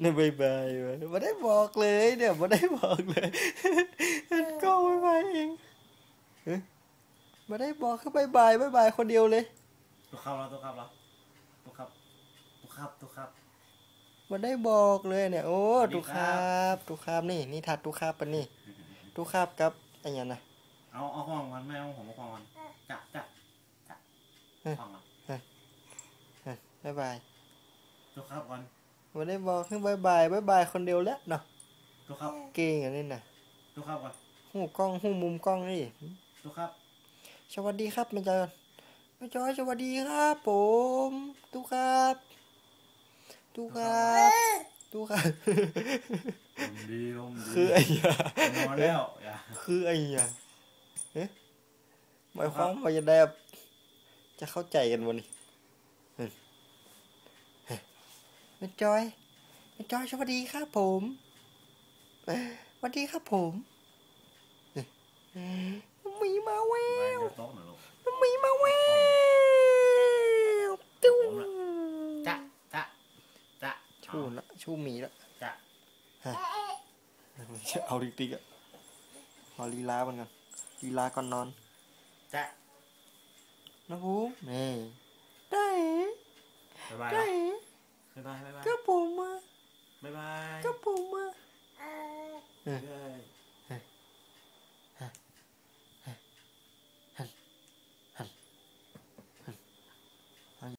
เนี่ยบายบายเว้ยไม่ได้บอกเลยเนี่ยไม่ได้บอกเลยมันก็บายบายเองเฮ้ยไม่ได้บอกแค่บายบายบายบายคนเดียวเลยตุ๊กครับแล้วตุ๊กครับแล้วตุ๊กครับตุ๊กครับตุ๊กครับไม่ได้บอกเลยเนี่ยโอ้สวัสดีตุคครัรับบตุครับนี่นี่ถัดตุครับปะนี่ตุครับกับอะไรอย่างนะเอาเอาห้องมันไม่เอาผมเอาห้องมันจะจะจะเฮ้ยห้องมันบายบายตุ๊กครับก่อน ไม่ได้บอกแค่บายบายบายบายคนเดียวแล้วเนาะตุ๊กครับเก่งอันนี้นะตุ๊กครับก่อนหูกล้องหูมุมกล้องนี่ตุ๊กครับ สวัสดีครับแม่จอยแม่จอยสวัสดีครับ ผมตุครับตุครับตุครับผมดีผมดีคือไอ้ยาผมนอนแล้วอย่าคือไอ้ยาเอ๊ะหมายความว่าจะได้แบบจะเข้าใจกันวันนี้เฮ้ยเฮ้ย แม่จอยแม่จอยสวัสดีครับผมเอ้ยสวัสดีครับผมเฮ้ยหมีมาแวไปวเดี๋ยวโต๊ะหน่อยลูกหมีมาแววตุ้งจะจะจะชูละชูหมีละจะเอาดิกๆอะเอาลีลามันก่อนลีลาก่อนนอนจะนะภูมินี่